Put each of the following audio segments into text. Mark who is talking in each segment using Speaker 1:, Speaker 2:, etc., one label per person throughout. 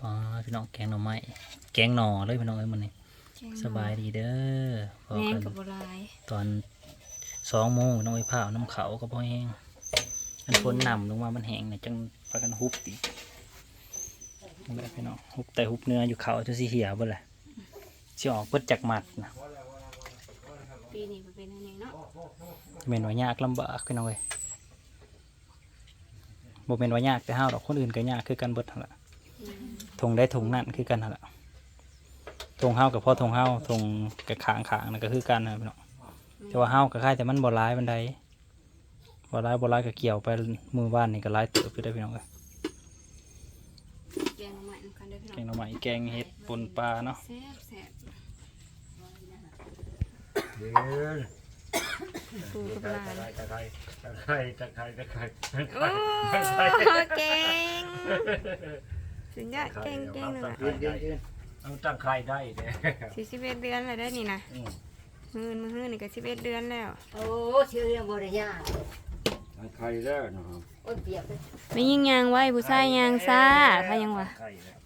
Speaker 1: ปลาพี่น้องแกงหน่อไม้แกงหน่อเลยพี่น้องเอ้ยมันนี่สบายดีเด้อพอ
Speaker 2: แมง
Speaker 1: กัน
Speaker 2: กับบัวลาย
Speaker 1: ตอนสองโมงน้องไอ้ผ้าวน้ำเขาก็พอแห้งมันฝนนำลงมามันแห้งเนี่ยจังพากันฮุบตีนี่แหละพี่น้องฮุบแต่ฮุบเนื้ออยู่เขาจะสิเหี่ยวเบ่แหละสิออกเปิดจากหมัดนะ
Speaker 2: ปีนี้มันเป็นอันนี้เนาะ
Speaker 1: เมนว่ายากลำบากพี่น้องเอ้ยบ่เมนว่ายากแต่ห้าวดอกคนอื่นก็ยากคือกันเบิดหั่นละ
Speaker 2: อืม
Speaker 1: ทงได้ทงนั่นคือกันหั่นละทงห้าวกับพ่อทงห้าวทงกระขางขางนั่นก็คือกันนะพี่น้องแต่ว่าห้าวก็คล้ายแต่มันบ่ร้ายบันไดบ่ร้ายบ่ร้ายก็เกี่ยวไปมือบ้านนี่ก็ร้ายเติบอยู่ได้อพี่น้องเอ้ย
Speaker 2: แกงใหม่นำกันเด้อพี่
Speaker 1: แกงห
Speaker 2: น้
Speaker 1: น่
Speaker 2: อง
Speaker 1: อไม้แกงเห็ดปนปลาเนาะ
Speaker 2: แซ่บแซ่บ
Speaker 3: เดิน
Speaker 2: ปูกับ
Speaker 3: ตะ
Speaker 2: ลาย
Speaker 3: ไคร้ตะไคร้ตะไคร้ตะไคร้ตะไคร้
Speaker 2: โอ้
Speaker 3: ตะไคร้
Speaker 2: เก่ง สุดยอดเก่งเก่งเลย
Speaker 3: ยืนยืนยืนเอาตั้งไข่ได้เนี่ย
Speaker 2: สี่สิบเอ็ดเดือนแล้วได้อนี่นะมือมือนี่ก็สิบเอ็ดเดือนแล้ว
Speaker 4: โอ้ชื่อเรื่องบริยา
Speaker 3: ตั้งไข่แล้วนะครับ
Speaker 4: โอ้ยเปียกเลย
Speaker 2: ไม่ยิ่งยางไว้ผู้ชายยางซ่าถ้ายังวะ
Speaker 3: ไข่แล้ว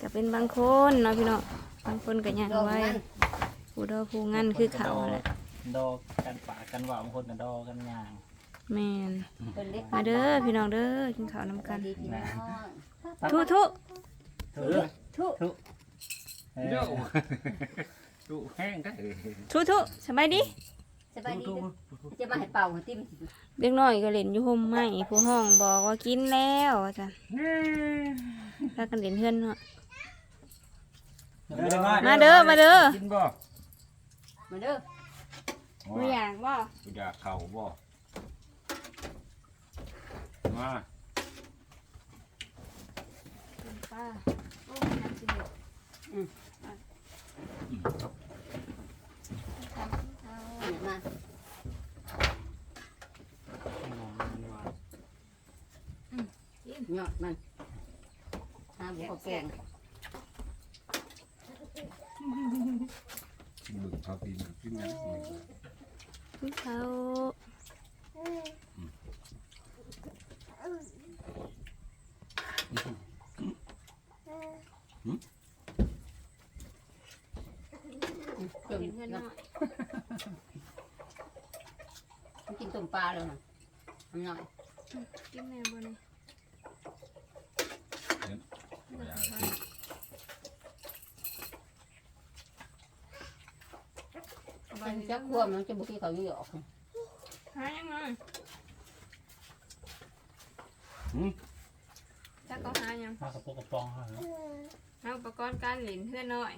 Speaker 2: ก็เป็นบางคนเนาะพี่น้องบางคนก็ยาง
Speaker 4: ดอก
Speaker 2: ไว้
Speaker 4: นั้น
Speaker 2: ผู้ดอผู้งั้นคือเขาแหละ
Speaker 1: ดอกกันปากกันว่าบางคนกันดอกกันยาง
Speaker 2: แมน
Speaker 4: เป็นเล็ก
Speaker 2: มาเด้อพี่น้องเด้อกินข้าวน้ำกัน
Speaker 4: ดีพี่น้อง
Speaker 2: ทุทุ
Speaker 1: เออ
Speaker 4: ทุก
Speaker 1: เอ
Speaker 3: เดี๋ยว
Speaker 1: อ
Speaker 3: ดูแห้งได้
Speaker 2: ทุทุสบายดี
Speaker 4: สบายดีจะมาให้เป่าให้ติ้ม
Speaker 2: เด็กน้อยก็เล่นอยู่ห่มไม้ผู้ห้องบอกว่ากินแล้วจ้ะถ้ากันเล่นเพื่อนเนาะมาเด้อมาเด้อ
Speaker 3: กินบ่
Speaker 4: มาเด้อ
Speaker 2: ไม่อยากบ่
Speaker 3: อยากเข่าบ่มา
Speaker 2: ป้าโอ้ยน่าสิเหลือ
Speaker 4: มายอดมันหาบุกแกง
Speaker 3: บึกเขากินกินนั้น
Speaker 2: กินข้าว
Speaker 4: จน
Speaker 2: เล่นเพื่อนเนาะ
Speaker 4: กินต้มปลาเลยนะหน่อย
Speaker 2: กินแม่บ่นี่
Speaker 4: มันจะควบมันจะบุกที่เขาอยู่หรอก
Speaker 2: หายังไงจักก็หายัง
Speaker 1: ปลากระโปงกระปองฮะ
Speaker 2: หาอุป กรณ์การเล่นเพื่อนหน่อย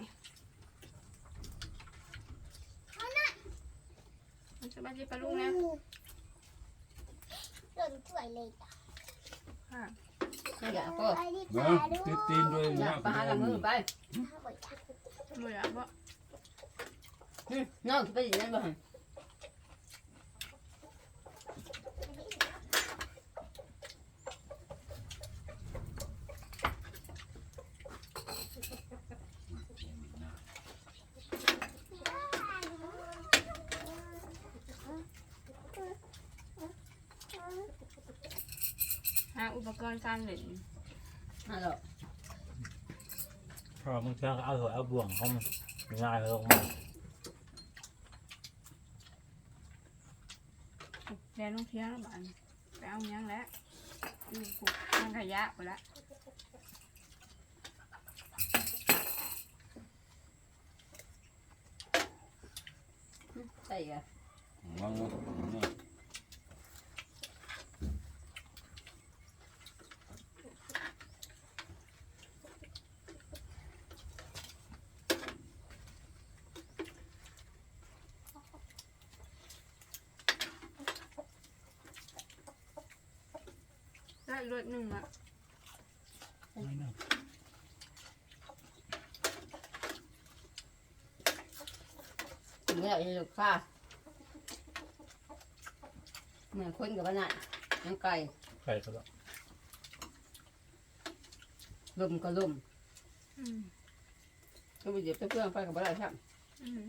Speaker 2: มันสบายดีปะลุงนะ
Speaker 5: หล่นถ้วยเลยจ้ะ
Speaker 2: ค่ะ
Speaker 4: นี่แหละก็
Speaker 5: ไปดีก
Speaker 3: มา
Speaker 5: ว่าด้วย
Speaker 3: ติดตีนด้วย
Speaker 4: อยา
Speaker 3: นะ
Speaker 4: กปลาละมือไป
Speaker 5: ถ้าบ่อยทัก
Speaker 2: บ่อยากบ่
Speaker 4: น้องไปดินั่นบ่
Speaker 2: หาอุ ปกรณ์การเล่น
Speaker 4: ฮัลโหล
Speaker 1: พอมึงเชื่อเอาหัวเอาบ่วงเขาง่ายเลยออกมา
Speaker 2: เรียนลงเที่ยงแล้วบ้านไปเอาหยังแล้วอยู่ผูกทางขยะไปละ
Speaker 4: ใส่อะ
Speaker 3: วางนี่
Speaker 2: ได้รถหนึ่งละ
Speaker 4: ถึงแล้วลูกค้าเหมือนคนกับบ้านนั่นน้ำไก่
Speaker 1: ไก่ก็แล้ว
Speaker 4: ลมก็ลม
Speaker 2: อืม
Speaker 4: ก็ไปเดี๋ยวไปเพื่อนไปกับบ้านครับ
Speaker 2: อืม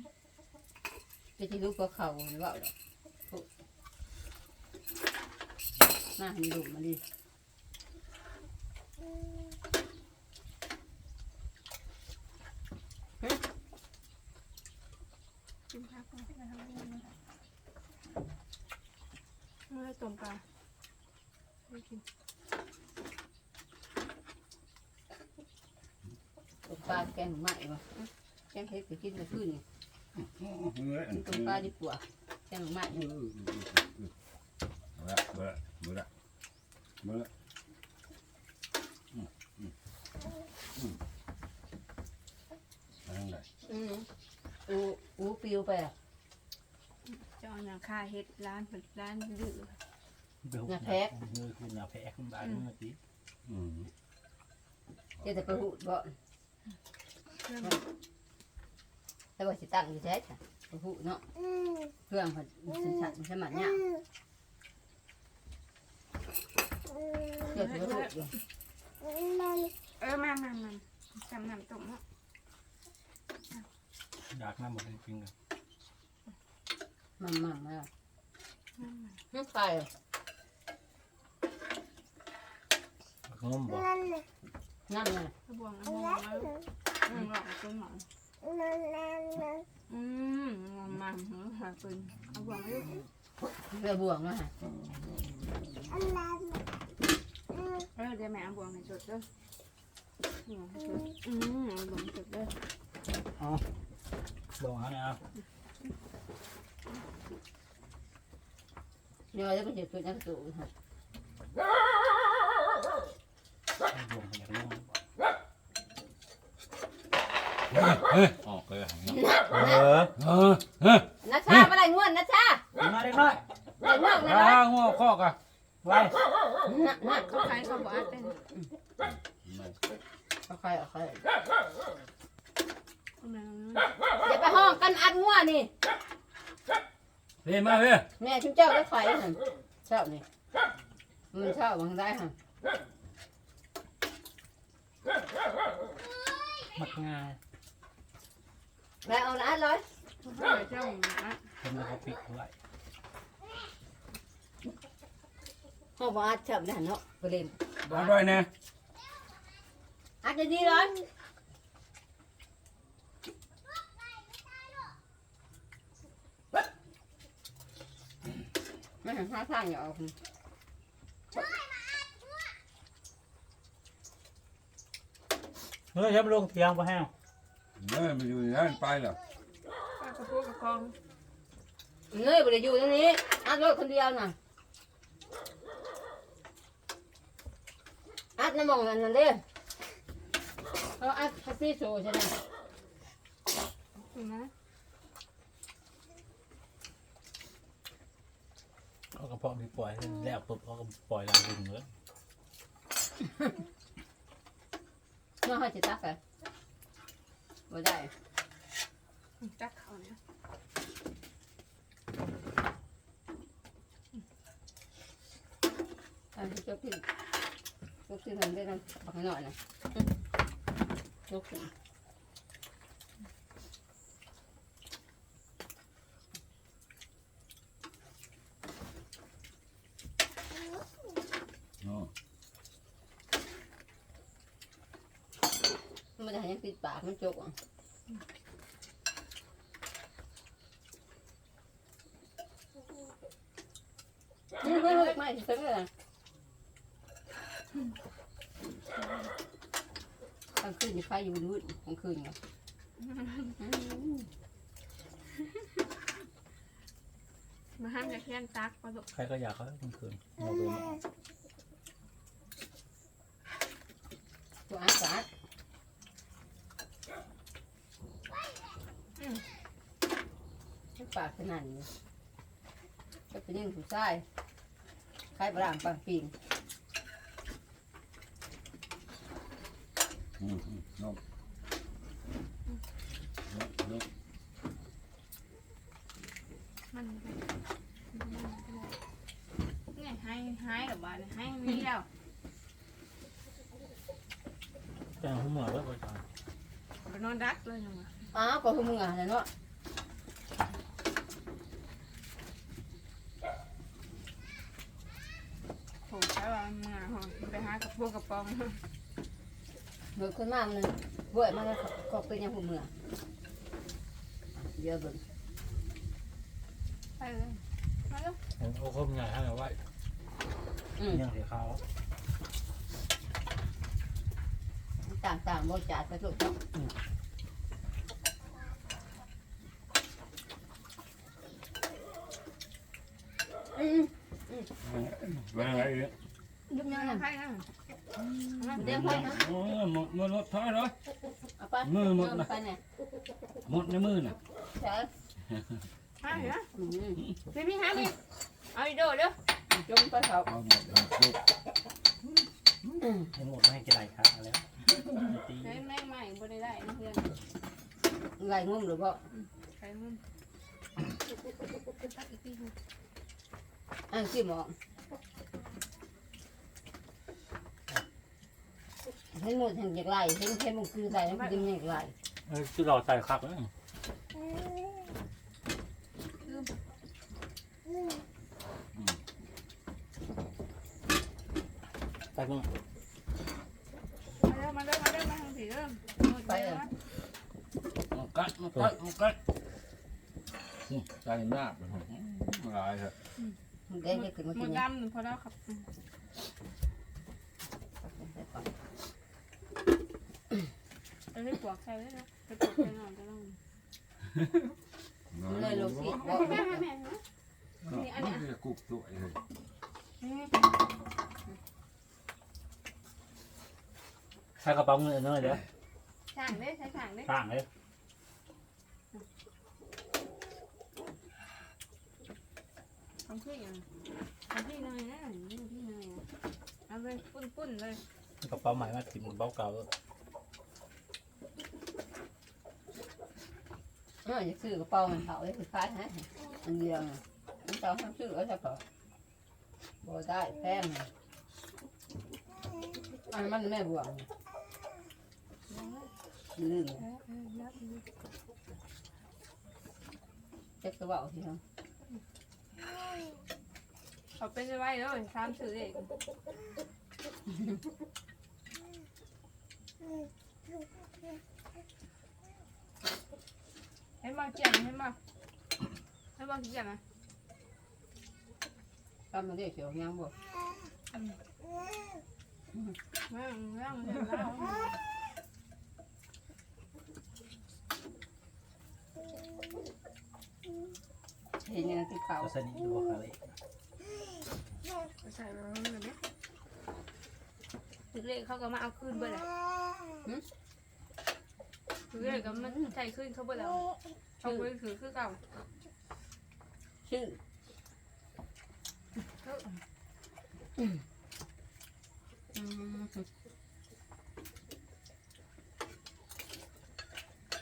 Speaker 4: จะที่ลูกก็เข่าหรือว่าหรอกน่าให้ดูมาดิ
Speaker 2: ต้มปลาไม่กิน
Speaker 4: ตกปลาแกงใหม่มาแกงเห็ดไปกินมาขึ้นนี่
Speaker 3: เมื่อ
Speaker 4: กินตกปลาดีกว่าแกงใหม่
Speaker 3: เออเมื่อเมื่อเมื่อเมื่อนั่นแหละ
Speaker 4: อืมอูอูปิวไปอะ
Speaker 2: เจ้าหนังค่าเฮ็ดร้านเปิดร้านดื้อ
Speaker 1: เนื้อคือเนื้อแพะขึ้นบ้านเมื่อกี้
Speaker 3: อืม
Speaker 4: เจะแต่ไปหูดบ่
Speaker 2: เครื่อง
Speaker 4: แต่ว่าสิตั้งอยู่แท้จ้ะไปหูดเนาะ
Speaker 5: อืม
Speaker 4: เครื่องผัดสันสันใช่ไหมเนี่ย
Speaker 5: อืม
Speaker 4: เครื่องไปหูดอยู่
Speaker 5: มัน
Speaker 2: เออมามามาจำน้ำต้มเนาะ
Speaker 1: อยากน้ำหมดจริงๆเลย
Speaker 4: มันมันมา
Speaker 2: มามา
Speaker 4: น้ำไฟ
Speaker 1: งมบ่
Speaker 5: นั่นน่ะ
Speaker 4: นั่นไง
Speaker 2: เอาบวงเอาบวงมาอืมหลอกต้มหน่อย
Speaker 5: นั่นนั่นนั่น
Speaker 2: อืมมามาหาปืนเอาบวงมาลูก
Speaker 4: เรือบวงนะฮะ
Speaker 5: อันนั้นน่ะอืม
Speaker 2: เออเดี๋ยวแม่เอาบวงให้จดเด้ออืมให้จดอืมเอาบวงให้จดเด้อ
Speaker 1: ลงเอาเนี่ยเอา
Speaker 4: เดี๋ยวจะไปเจอตัวนักสู้ฮะ
Speaker 1: ให้ลงอยากลง
Speaker 3: ออกเลย
Speaker 1: เออ
Speaker 3: เออเออ
Speaker 4: นัชชาอะไรง่วนนัชชา
Speaker 1: มาเด็กน้อย
Speaker 4: เด็กน้องนะ
Speaker 3: อ่างัวข้อกัน
Speaker 1: ไว้
Speaker 4: นักนัก
Speaker 2: เขาขายเขาบอกอัดเป็น
Speaker 4: เอาใครเอาใคร
Speaker 2: เอามา
Speaker 4: อย่าไปห้องกันอัดง่วนนี่
Speaker 3: เฮ้ยมาเฮ้ย
Speaker 4: แม่ชุมเจ้าได้ไฟหันเช้านี่มันเช้าบางได้หัน
Speaker 1: มักง่าย
Speaker 4: แม่เอาละอัดร้อย
Speaker 2: เขาขายเจ้าหมูอัด
Speaker 1: เป็นเขาปิดไว้
Speaker 4: ห้องบ่อัดเช้าได้หันเนาะไปเล่น
Speaker 3: บอลด้วยนะ
Speaker 4: อัดจะดีร้อยไม่เห็นท่าทางอย่าเอ
Speaker 1: เฮ้ยฉันลงเตียงไปแห้ง
Speaker 3: เมื่อมันอยู่นั่นไปแล้ว
Speaker 2: ปลากระพุ้กระคอง
Speaker 4: เงยไปอยู่ตรงนี้อัดรถคนเดียวน่ะอัดในหมองนั้นนั่นเด้เอาอัดพัซซี่โซ่ใช่ไหม
Speaker 2: ถูกนะ
Speaker 1: เขากระเพาะมีปล่อยแล้วปุ๊บเขาก็ปล่อยลางดินเลย
Speaker 4: เมื่อเขาจะตักไปบ่ได้
Speaker 2: จักเขาเนี่ย
Speaker 4: อันที่จบที่จบที่ทำได้นั่นบักหน่อยนะจบที่
Speaker 3: อ๋อ
Speaker 4: มันจะให้ยังปิดปากมันจกอะนี่เฮ้ยเฮ้ยไม่ถึงเลยกลางคืนมีไฟอยู่ดูดกลางคืนไง
Speaker 2: มาห้ามจะเคียนตักปลาดุก
Speaker 1: ใครก็อยากเขากลางคืนเอาไปหมด
Speaker 4: ตัวอาสาปาก ขนาดนี้จะเป็นยังผู้ชายใครประหลามปังปีน
Speaker 3: อืมอืมนกนกนก
Speaker 2: มันเนี่ยให้ให้หรือบ้านให้มีแล้ว
Speaker 1: แต่หัวหมอไว้ก่อน
Speaker 2: ไปนอนดักเลยนะมา
Speaker 4: อ้าวก็คือมึงอะเนาะ
Speaker 2: โหใช่ว่ามาหอไปหากระพุ้กระปอง
Speaker 4: เบิกขึ้นมามันเว้ยมันก็เป็นยังหัวเมือเยอะเบิ่ง
Speaker 2: ไปเลยมาแล้ว
Speaker 1: ผมเอาข้อมใหญ่ให้เอาไว้
Speaker 4: อืม
Speaker 1: เรื่องเสียเขา
Speaker 4: ต่างต่างๆบ่จ่ายไปสุดเนาะอืม
Speaker 3: เป็นอะไรเนี่ย
Speaker 4: ยุบยังไงเดี๋ยวให้นะ
Speaker 3: โอ้ยหมดหมดรถท้ายเลย
Speaker 4: เอาไป
Speaker 3: มือหมดนะ
Speaker 4: ไปเนี่ย
Speaker 3: หมดในมือน่ะ
Speaker 4: ใช่
Speaker 2: ใช่นะ
Speaker 4: อืม
Speaker 2: พี่พี่ฮะพี่เอาอีโดเด้อ
Speaker 4: จมไปเขา
Speaker 3: เอาหมดเอาลูก
Speaker 1: ยังหมดไม่ให้กินไรครับเอาแล้วตี
Speaker 2: เฮ้แม่ใหม่บ่ได้ได้นะเพื่อน
Speaker 4: ไงงุ่มหรือเปล่า
Speaker 2: ใครมึง
Speaker 4: อันที่หมอ เห็นหมดเห็นจากไรเห็นแค่มันคือไรมันเป็นอย่างไร
Speaker 1: เออคือเราใส่คักแล้วใส่เพิ่ง
Speaker 2: มาเด้อมาเด้อมาเด้อมาทางผีเด้อ
Speaker 4: ไปเออ
Speaker 3: มากัดมากัดมากัดนี่ใส่หน้าไปหมดลายครับ
Speaker 4: มันได้จะขึ้นมา
Speaker 2: หม
Speaker 4: กิน
Speaker 2: ด
Speaker 4: ยัง
Speaker 2: ดำพอแล้วครับ เอาให้ป วกใส่ไว้นะไปปวกใส่หน่อยจะต้อง
Speaker 4: เลยลงสิบ
Speaker 2: แม่แม่แม่
Speaker 3: นี่อันนี้กุกตัวเลย
Speaker 1: ใส่กระเป๋าเงินน้อยเด้อ
Speaker 2: ช่างเด้ใช้ช่างเด้
Speaker 1: ต่างเลย
Speaker 2: ทำขึ้นอย่างทำพี่หน่อยนะนี่พี่หน่อยนะเอาไปปุ้นปุ้นเลย
Speaker 1: กระเป๋าใหม่มาติดเบ้าเก่า
Speaker 4: เออจะซื้อกระเป๋ามันเขาไอ้คือคล้ายฮะอันเดียวมันต้อ งทำซื้อเอาเฉพาะบ่ได้แพงอันมันไม่บวกลืมเจ็บกระเป๋าทีเดียว
Speaker 2: เอาเป็นไว้เลยทำสื่อเองให้มาเจียนให้มาให้มาเจียนนะ
Speaker 4: ทำมาได้เขียวยัง บ่
Speaker 2: ไม่ไม่ไม่แล้ว
Speaker 4: เห็นยังที่เขา
Speaker 1: ก็สนิทอยู่กับอะไร
Speaker 2: ใส่ไปเลยไหม ถึงเลขเขาก็มาเอาคืนเบื่อเลยถึงเลขก็มันใส่คืนเขาเบื่อแล้วเอาไปคือคือเก่า
Speaker 4: ชื่ออืม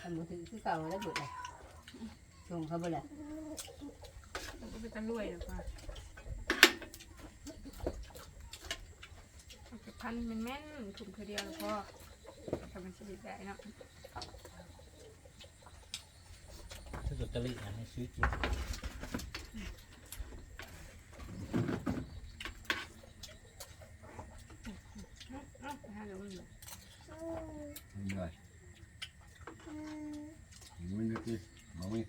Speaker 4: ทำมือถือที่เก่าแล้วเบิดเลยลงเขาเบิดเลย
Speaker 2: ก็ไปตะลุยหรอกว่า พันเป็นแม่นถุงคือเดียวแล้วก็ทำเป็นสลิดได้เนาะ
Speaker 1: ถ้าเกิดตะลินะให้ซื้อกิน
Speaker 2: อ้าวหาเดี๋ยวมัน
Speaker 3: เหนื่อยมึงนึกดิมาวิ่ง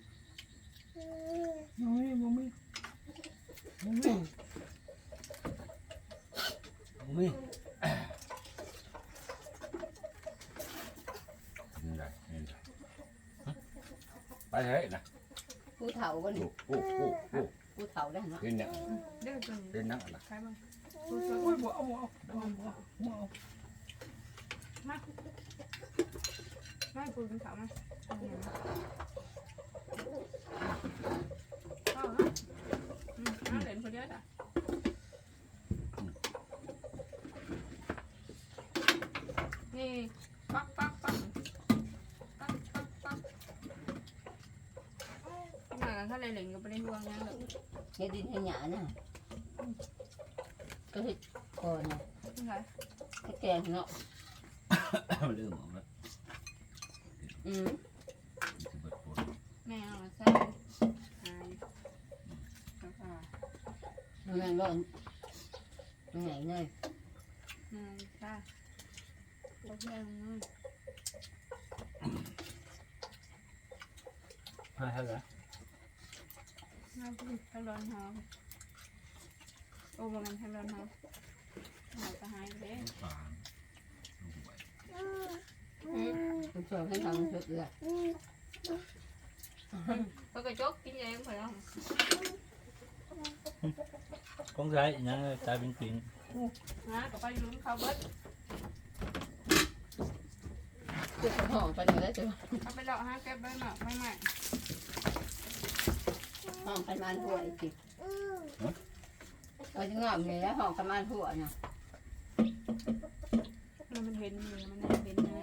Speaker 1: น้อยบ่มีบ่มีบ่มี
Speaker 3: เหนื่อยเหนื่อย ไปเฮ้ยนะ
Speaker 4: ผู้เฒ่าก็
Speaker 3: โอ้
Speaker 4: นี่
Speaker 3: โอ้โอ้โอ้
Speaker 4: ผู้เฒ่าได้เนาะ
Speaker 3: เป็นเนี่ย
Speaker 2: เด้อจน
Speaker 3: เป็นนักนะ
Speaker 2: ใครบ้าง
Speaker 1: โอ้ยบ่เอาบ่เอาบ่เอาบ่เอา
Speaker 2: ไม่คุยกันเขาไหมเอาไงวะเอาเหรออืมเอาเหรียญคนเดียวจ้ะนี่ปักปักปักปักปักปัก หนาถ้าเหรียญก็ไม่ได้ห่วงยังเลย
Speaker 4: เฮ็ดดินให้หยานะก็เฮ็ดก่อนนะ
Speaker 2: นี่ไง
Speaker 4: ให้แกงเนาะ
Speaker 3: ลืมออกแล้ว
Speaker 4: อืม
Speaker 3: สิเบิดปวด
Speaker 2: แม่เอามาใส่หายแล้วก็
Speaker 4: มันแม่งร้อนมันไหนเนย
Speaker 2: หายค่ะโอเคอืม
Speaker 1: มาเท่าไห ร่
Speaker 2: น่าพูดตลอดหอมโอ้บ่แมันทำร้อนเฮาหายก็หายไปเลย
Speaker 3: ป่า
Speaker 4: คุณชมให้ทำชุดเลย
Speaker 2: เขาก็จกกินเองเพิ่นเอา
Speaker 1: คงใช้อีกนะตายเป็นปิง
Speaker 2: หาก็ไปลุ้นเขาเบิด
Speaker 4: เจ็บห้องไปไหนได้จ้ะ
Speaker 2: เอาไปเลาะหาแก้ใบหมากใบใหม่
Speaker 4: ห้องประมาณหัวอีกทีเอาจะงามเลยห้องประมาณหัวเนี่ย
Speaker 2: แล้วมันเห็นมือมันเห็นไง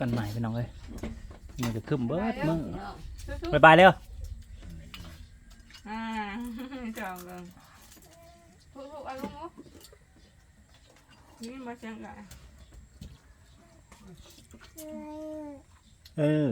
Speaker 1: กันใหม่พี่น้องเอ้ยมันจะขึ้นเบิดมึง
Speaker 2: สู้
Speaker 1: บายบายเร็ว
Speaker 2: ๆอ่าจองกันสู้ๆเอาลูกมุกนี่มาเสียงกัน
Speaker 1: เออ